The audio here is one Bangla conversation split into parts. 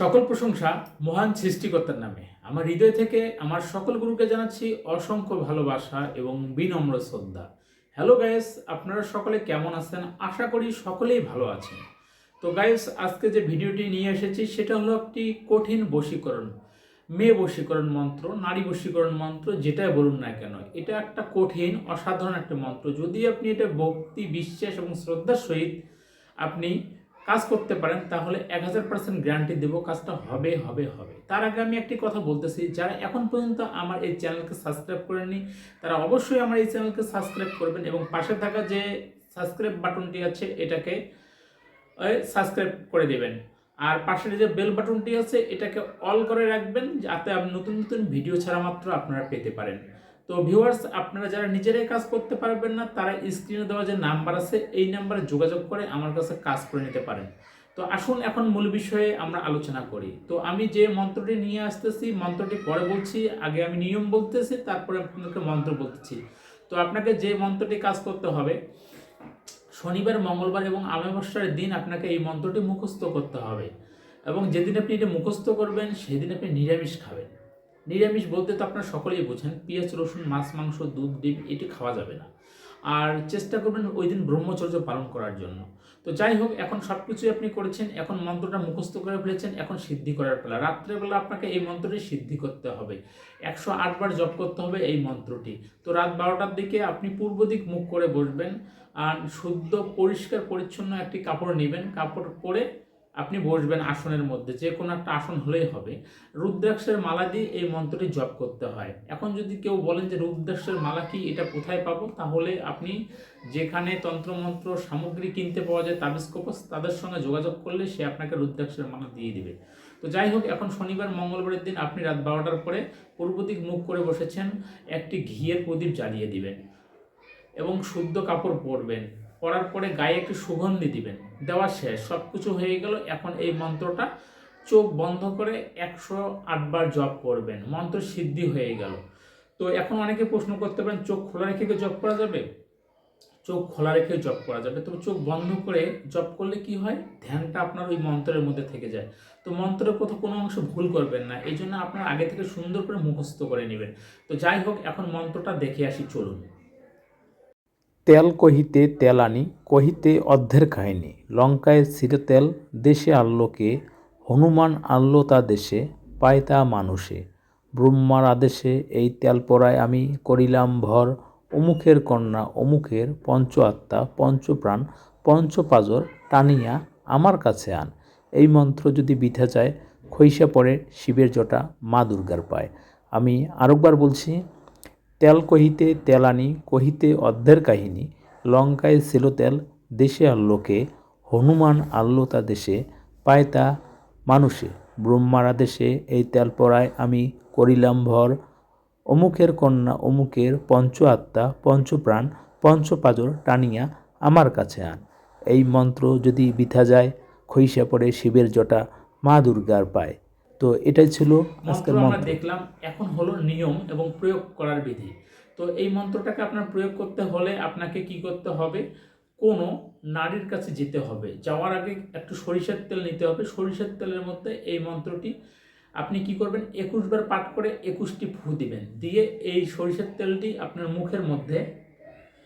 সকল প্রশংসা মহান সৃষ্টিকর্তার নামে। আমার হৃদয় থেকে আমার সকল গুরুকে জানাচ্ছি অসংখ্য ভালোবাসা এবং বিনম্র শ্রদ্ধা। হ্যালো গাইস আপনারা সকলে কেমন আছেন? আশা করি সকলেই ভালো আছেন। তো গায়েস, আজকে যে ভিডিওটি নিয়ে এসেছি, সেটা হলো একটি কঠিন বশীকরণ, মেয়ে বশীকরণ মন্ত্র, নারী বশীকরণ মন্ত্র, যেটাই বলুন না কেন। এটা একটা কঠিন, অসাধারণ একটা মন্ত্র। যদি আপনি এটা ভক্তি, বিশ্বাস এবং শ্রদ্ধার সহিত আপনি কাজ করতে পারেন, তাহলে এক হাজার পার্সেন্ট গ্যারান্টি দেবো, কাজটা হবে হবে হবে। তার আগে আমি একটি কথা বলতেছি, যারা এখন পর্যন্ত আমার এই চ্যানেলকে সাবস্ক্রাইব করেননি, তারা অবশ্যই আমার এই চ্যানেলকে সাবস্ক্রাইব করবেন এবং পাশে থাকা যে সাবস্ক্রাইব বাটনটি আছে, এটাকে সাবস্ক্রাইব করে দেবেন। আর পাশের যে বেল বাটনটি আছে, এটাকে অল করে রাখবেন, যাতে আপনি নতুন নতুন ভিডিও ছাড়া মাত্র আপনারা পেতে পারেন। তো ভিউয়ার্স আপনারা যারা নিজেরাই কাজ করতে পারবেন না, তারা স্ক্রিনে দেওয়া যে নাম্বার আছে, এই নাম্বারে যোগাযোগ করে আমার কাছে কাজ করে নিতে পারেন। তো আসুন এখন মূল বিষয়ে আমরা আলোচনা করি। তো আমি যে মন্ত্রটি নিয়ে আসতেছি, মন্ত্রটি পরে বলছি, আগে আমি নিয়ম বলতেছি, তারপরে আপনাকে মন্ত্র বলতেছি। তো আপনাকে যে মন্ত্রটি কাজ করতে হবে, শনিবার, মঙ্গলবার এবং অমাবস্যার দিন আপনাকে এই মন্ত্রটি মুখস্থ করতে হবে। এবং যেদিন আপনি এটা মুখস্থ করবেন, সেদিন আপনি নিরামিষ খাবেন। নিরামিষ বলতে তো আপনারা সকলেই বোঝেন, পেঁয়াজ, রসুন, মাছ, মাংস, দুধ, ডিম, এটি খাওয়া যাবে না। আর চেষ্টা করবেন ওই দিন ব্রহ্মচর্য পালন করার জন্য। তো যাই হোক, এখন সব কিছুই আপনি করেছেন, এখন মন্ত্রটা মুখস্থ করে ফেলেছেন, এখন সিদ্ধি করার পালা। রাত্রেবেলা আপনাকে এই মন্ত্রটি সিদ্ধি করতে হবে। একশো আটবার জপ করতে হবে এই মন্ত্রটি। তো রাত বারোটার দিকে আপনি পূর্ব দিক মুখ করে বসবেন, আর শুদ্ধ, পরিষ্কার, পরিচ্ছন্ন একটি কাপড় নেবেন। কাপড় পরে আপনি বসবেন আসনের মধ্যে, যে কোনো একটা আসন হলেই হবে। রুদ্রাক্ষের মালা দিয়ে এই মন্ত্রটি জপ করতে হয়। এখন যদি কেউ বলেন যে রুদ্রাক্ষের মালা কি এটা কোথায় পাবো? তাহলে আপনি যেখানে তন্ত্রমন্ত্র, সামগ্রী কিনতে পাওয়া যায় তাবিজ কপস, তাদের সঙ্গে যোগাযোগ করলে সে আপনাকে রুদ্রাক্ষের মালা দিয়ে দেবে। তো যাই হোক, এখন শনিবার, মঙ্গলবারের দিন আপনি রাত বারোটার পরে পূর্ব দিক মুখ করে বসেছেন, একটি ঘিয়ের প্রদীপ জ্বালিয়ে দিবেন এবং শুদ্ধ কাপড় পরবেন। পরার পরে গায়ে একটু সুগন্ধি দিবেন। দেওয়া শেষ। সব কিছু হয়ে গেল। এখন এই মন্ত্রটা চোখ বন্ধ করে একশো আটবার জপ করবেন। মন্ত্র সিদ্ধি হয়ে গেল। তো এখন অনেকে প্রশ্ন করতে পারেন, চোখ খোলা রেখে জপ করা যাবে? চোখ খোলা রেখে জপ করা যাবে। তবে চোখ বন্ধ করে জপ করলে কি হয়? ধ্যানটা আপনার ওই মন্ত্রের মধ্যে থেকে যায়। তো মন্ত্রের কোথাও কোনো অংশ ভুল করবেন না। এই জন্য আপনার আগে থেকে সুন্দর করে মুখস্থ করে নেবেন। তো যাই হোক, এখন মন্ত্রটা দেখে আসি, চলুন। তেল কহিতে তেল আনি, কহিতে অর্ধের কাহিনী। লঙ্কায় ছিল তেল, দেশে আল্লোকে হনুমান আনলো তা দেশে, পায় তা মানুষে। ব্রহ্মার আদেশে এই তেল পরায় আমি করিলাম ভর। অমুখের কন্যা, অমুখের পঞ্চ আত্মা পঞ্চপ্রাণ পঞ্চপাজর টানিয়া আমার কাছে আন। এই মন্ত্র যদি বিধা যায় খৈসা পড়ে শিবের জটা মা দুর্গার পায়। আমি আরেকবার বলছি তেল কহিতে তেলানি কহিতে অর্ধের কাহিনী। লঙ্কায় ছিল তেল, দেশে আল্লোকে হনুমান আল্লো তা দেশে, পায় তা মানুষে। ব্রহ্মার আদেশে এই তেল পরায়, আমি করিলাম ভর। অমুকের কন্যা, অমুকের পঞ্চ আত্মা পঞ্চপ্রাণ, পঞ্চপাজর টানিয়া আমার কাছে আন। এই মন্ত্র যদি বিথা যায় খৈসা পড়ে শিবের জটা মা দুর্গার পায়। তো এটাই ছিল মন্ত্র আজকের আমরা মন্ত্র। দেখলাম এখন হলো নিয়ম এবং প্রয়োগ করার বিধি। তো এই মন্ত্রটাকে আপনার প্রয়োগ করতে হলে আপনাকে কি করতে হবে? কোনো নারীর কাছে যেতে হবে। যাওয়ার আগে একটু সরিষার তেল নিতে হবে। সরিষার তেলের মধ্যে এই মন্ত্রটি আপনি কি করবেন? একুশ বার পাঠ করে একুশটি ফু দিবেন। দিয়ে এই সরিষার তেলটি আপনার মুখের মধ্যে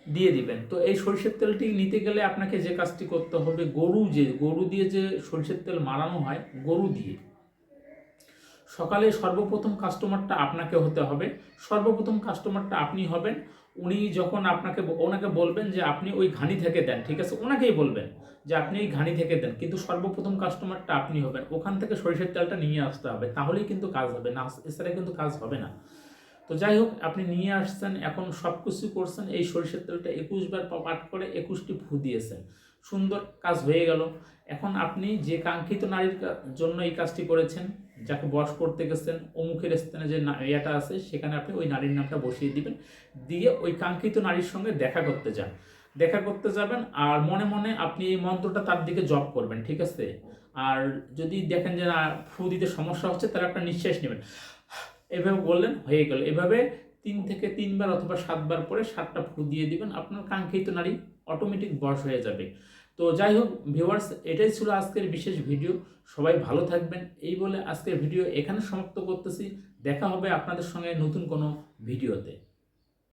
দিয়ে দিবেন। তো এই সরিষার তেলটি নিতে গেলে আপনাকে যে কাজটি করতে হবে গরু যে গরু দিয়ে যে সরিষার তেল মারানো হয় গরু দিয়ে। সকালে সর্বপ্রথম কাস্টমারটা আপনাকে হতে হবে। সর্বপ্রথম কাস্টমারটা আপনি হবেন। উনি যখন আপনাকে ওনাকে বলবেন যে আপনি ওই ঘানি থেকে দেন, ঠিক আছে? ওনাকেই বলবেন যে আপনি এই ঘানি থেকে দেন। কিন্তু সর্বপ্রথম কাস্টমারটা আপনি হবেন। ওখান থেকে সরিষার তেলটা নিয়ে আসতে হবে। তাহলেই কিন্তু কাজ হবে। না, এছাড়া কিন্তু কাজ হবে না। তো যাই হোক, আপনি নিয়ে আসছেন, এখন সব কিছু করছেন। এই সরিষার তেলটা একুশ বার পাঠ করে একুশটি ফু দিয়েছেন। সুন্দর কাজ হয়ে গেল। এখন আপনি যে কাঙ্ক্ষিত নারীর জন্য এই কাজটি করেছেন যাকে বস করতে গেছেন, অমুখের স্থানে যে ইয়েটা আছে, সেখানে আপনি ওই নারীর নামটা বসিয়ে দিবেন। দিয়ে ওই কাঙ্ক্ষিত নারীর সঙ্গে দেখা করতে যান। দেখা করতে যাবেন আর মনে মনে আপনি এই মন্ত্রটা তার দিকে জপ করবেন, ঠিক আছে? আর যদি দেখেন যে না, ফু দিতে সমস্যা হচ্ছে, তাহলে আপনার নিঃশ্বাস নেবেন। এভাবে বললেন, হয়ে গেল। এভাবে তিন থেকে তিনবার অথবা সাতবার পরে সাতটা ফু দিয়ে দিবেন, আপনার কাঙ্ক্ষিত নারী অটোমেটিক বশ হয়ে যাবে। তো যাই হোক ভিউয়ার্স এটাই ছিল আজকের বিশেষ ভিডিও সবাই ভালো থাকবেন। এই বলে আজকের ভিডিও এখানে সমাপ্ত করতেছি। দেখা হবে আপনাদের সঙ্গে নতুন কোনো ভিডিওতে।